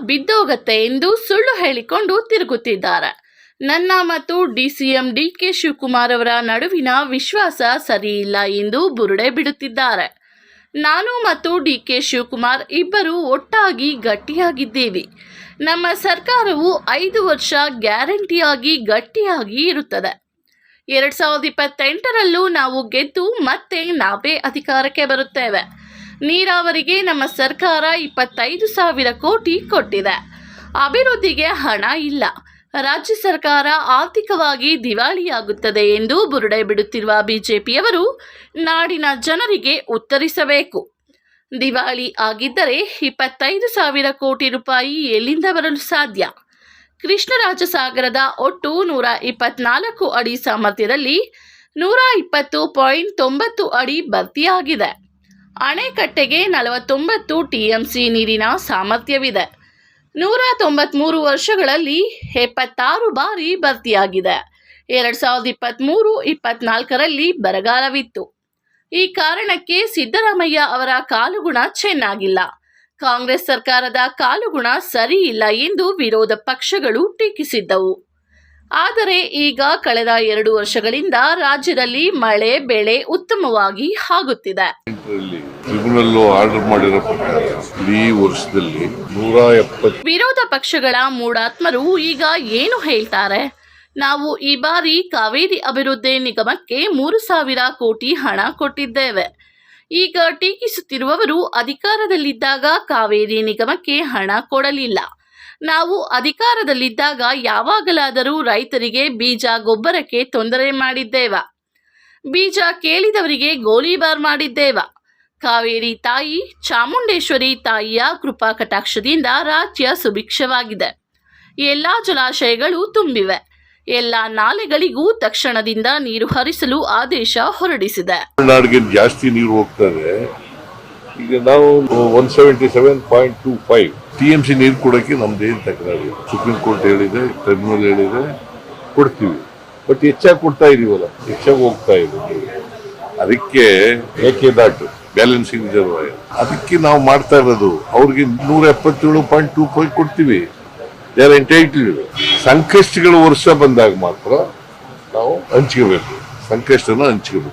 ಬಿದ್ದೋಗತ್ತೆ ಎಂದು ಸುಳ್ಳು ಹೇಳಿಕೊಂಡು ತಿರುಗುತ್ತಿದ್ದಾರೆ. ನನ್ನ ಮತ್ತು ಡಿಸಿಎಂ ಡಿಕೆ ಶಿವಕುಮಾರ್ ಅವರ ನಡುವಿನ ವಿಶ್ವಾಸ ಸರಿಯಿಲ್ಲ ಎಂದು ಬುರುಡೆ ಬಿಡುತ್ತಿದ್ದಾರೆ. ನಾನು ಮತ್ತು ಡಿ ಕೆ ಶಿವಕುಮಾರ್ ಇಬ್ಬರು ಒಟ್ಟಾಗಿ ಗಟ್ಟಿಯಾಗಿದ್ದೀವಿ. ನಮ್ಮ ಸರ್ಕಾರವು ಐದು ವರ್ಷ ಗ್ಯಾರಂಟಿಯಾಗಿ ಗಟ್ಟಿಯಾಗಿ ಇರುತ್ತದೆ. ಎರಡ್ ಸಾವಿರದ ಇಪ್ಪತ್ತೆಂಟರಲ್ಲೂ ನಾವು ಗೆದ್ದು ಮತ್ತೆ ನಾವೇ ಅಧಿಕಾರಕ್ಕೆ ಬರುತ್ತೇವೆ. ನೀರಾವರಿಗೆ ನಮ್ಮ ಸರ್ಕಾರ ಇಪ್ಪತ್ತೈದು ಸಾವಿರ ಕೋಟಿ ಕೊಟ್ಟಿದೆ. ಅಭಿವೃದ್ಧಿಗೆ ಹಣ ಇಲ್ಲ. ರಾಜ್ಯ ಸರ್ಕಾರ ಆರ್ಥಿಕವಾಗಿ ದಿವಾಳಿಯಾಗುತ್ತದೆ ಎಂದು ಬುರುಡೆ ಬಿಡುತ್ತಿರುವ ಬಿಜೆಪಿಯವರು ನಾಡಿನ ಜನರಿಗೆ ಉತ್ತರಿಸಬೇಕು. ದಿವಾಳಿ ಆಗಿದ್ದರೆ ಇಪ್ಪತ್ತೈದು ಸಾವಿರ ಕೋಟಿ ರೂಪಾಯಿ ಎಲ್ಲಿಂದ ಬರಲು ಸಾಧ್ಯ? ಕೃಷ್ಣರಾಜಸಾಗರದ ಒಟ್ಟು ನೂರ ಇಪ್ಪತ್ನಾಲ್ಕು ಅಡಿ ಸಾಮರ್ಥ್ಯದಲ್ಲಿ ನೂರ ಇಪ್ಪತ್ತು ಪಾಯಿಂಟ್ ತೊಂಬತ್ತು ಅಡಿ ಭರ್ತಿಯಾಗಿದೆ. ಅಣೆಕಟ್ಟೆಗೆ ನಲವತ್ತೊಂಬತ್ತು ಟಿಎಂಸಿ ನೀರಿನ ಸಾಮರ್ಥ್ಯವಿದೆ. ನೂರ ತೊಂಬತ್ಮೂರು ವರ್ಷಗಳಲ್ಲಿ ಎಪ್ಪತ್ತಾರು ಬಾರಿ ಭರ್ತಿಯಾಗಿದೆ. ಎರಡು ಸಾವಿರದ ಇಪ್ಪತ್ತ್ಮೂರು ಇಪ್ಪತ್ನಾಲ್ಕರಲ್ಲಿ ಬರಗಾಲವಿತ್ತು. ಈ ಕಾರಣಕ್ಕೆ ಸಿದ್ದರಾಮಯ್ಯ ಅವರ ಕಾಲುಗುಣ ಚೆನ್ನಾಗಿಲ್ಲ. ಕಾಂಗ್ರೆಸ್ ಸರ್ಕಾರದ ಕಾಲುಗುಣ ಸರಿಯಿಲ್ಲ ಎಂದು ವಿರೋಧ ಪಕ್ಷಗಳು ಟೀಕಿಸಿದ್ದವು. ಆದರೆ ಈಗ ಕಳೆದ ಎರಡು ವರ್ಷಗಳಿಂದ ರಾಜ್ಯದಲ್ಲಿ ಮಳೆ ಬೆಳೆ ಉತ್ತಮವಾಗಿ ಆಗುತ್ತಿದೆ. ಟ್ರಿಬ್ಯುನಲ್ ಆರ್ಡರ್ ಮಾಡಿರೋ ಪ್ರಕಾರ ಇಡೀ ವರ್ಷದಲ್ಲಿ ನೂರ ಎಪ್ಪತ್ತು ವಿರೋಧ ಪಕ್ಷಗಳ ಮೂಡಾತ್ಮರು ಈಗ ಏನು ಹೇಳ್ತಾರೆ? ನಾವು ಈ ಬಾರಿ ಕಾವೇರಿ ಅಭಿವೃದ್ಧಿ ನಿಗಮಕ್ಕೆ ಮೂರು ಸಾವಿರ ಕೋಟಿ ಹಣ ಕೊಟ್ಟಿದ್ದೇವೆ. ಈಗ ಟೀಕಿಸುತ್ತಿರುವವರು ಅಧಿಕಾರದಲ್ಲಿದ್ದಾಗ ಕಾವೇರಿ ನಿಗಮಕ್ಕೆ ಹಣ ಕೊಡಲಿಲ್ಲ. ನಾವು ಅಧಿಕಾರದಲ್ಲಿದ್ದಾಗ ಯಾವಾಗಲಾದರೂ ರೈತರಿಗೆ ಬೀಜ ಗೊಬ್ಬರಕ್ಕೆ ತೊಂದರೆ ಮಾಡಿದ್ದೇವ. ಬೀಜ ಕೇಳಿದವರಿಗೆ ಗೋಲಿಬಾರ್ ಮಾಡಿದ್ದೇವ. ಕಾವೇರಿ ತಾಯಿ, ಚಾಮುಂಡೇಶ್ವರಿ ತಾಯಿಯ ಕೃಪಾ ಕಟಾಕ್ಷದಿಂದ ರಾಜ್ಯ ಸುಭಿಕ್ಷವಾಗಿದೆ. ಎಲ್ಲ ಜಲಾಶಯಗಳು ತುಂಬಿವೆ. ಎಲ್ಲ ನಾಲೆಗಳಿಗೂ ತಕ್ಷಣದಿಂದ ನೀರು ಹರಿಸಲು ಆದೇಶ ಹೊರಡಿಸಿದೆ. ಜಾಸ್ತಿ ನೀರು ಹೋಗ್ತದೆ ಈಗ ನಾವು one seventy seven point two five T M C ನೀರು ಕೊಡೋಕ್ಕೆ ನಮ್ದೇನು ತಕರಾರು ಸುಪ್ರೀಂ ಕೋರ್ಟ್ ಹೇಳಿದೆ, ಟ್ರಿಬ್ಯುನಲ್ ಹೇಳಿದೆ, ಕೊಡ್ತೀವಿ. ಬಟ್ ಹೆಚ್ಚಾಗಿ ಕೊಡ್ತಾ ಇದೀವಲ್ಲ, ಹೆಚ್ಚಾಗಿ ಹೋಗ್ತಾ ಇದೆ. ಅದಕ್ಕೆ ಏಕೆ ದಾಟು ಬ್ಯಾಲೆನ್ಸಿಂಗ್ ರಿಸರ್ವ್ ಅದಕ್ಕೆ ನಾವು ಮಾಡ್ತಾ ಇರೋದು, ಅವ್ರಿಗೆ ನೂರ ಎಪ್ಪತ್ತೇಳು ಪಾಯಿಂಟ್ ಟೂ ಫೈವ್ ಕೊಡ್ತೀವಿ. ದೇ ಆರ್ ಸಂಕಷ್ಟಗಳ ವರ್ಷ ಬಂದಾಗ ಮಾತ್ರ ನಾವು ಹಂಚ್ಕೋಬೇಕು. ಸಂಕಷ್ಟನ ಹಂಚ್ಕೋಬೇಕು.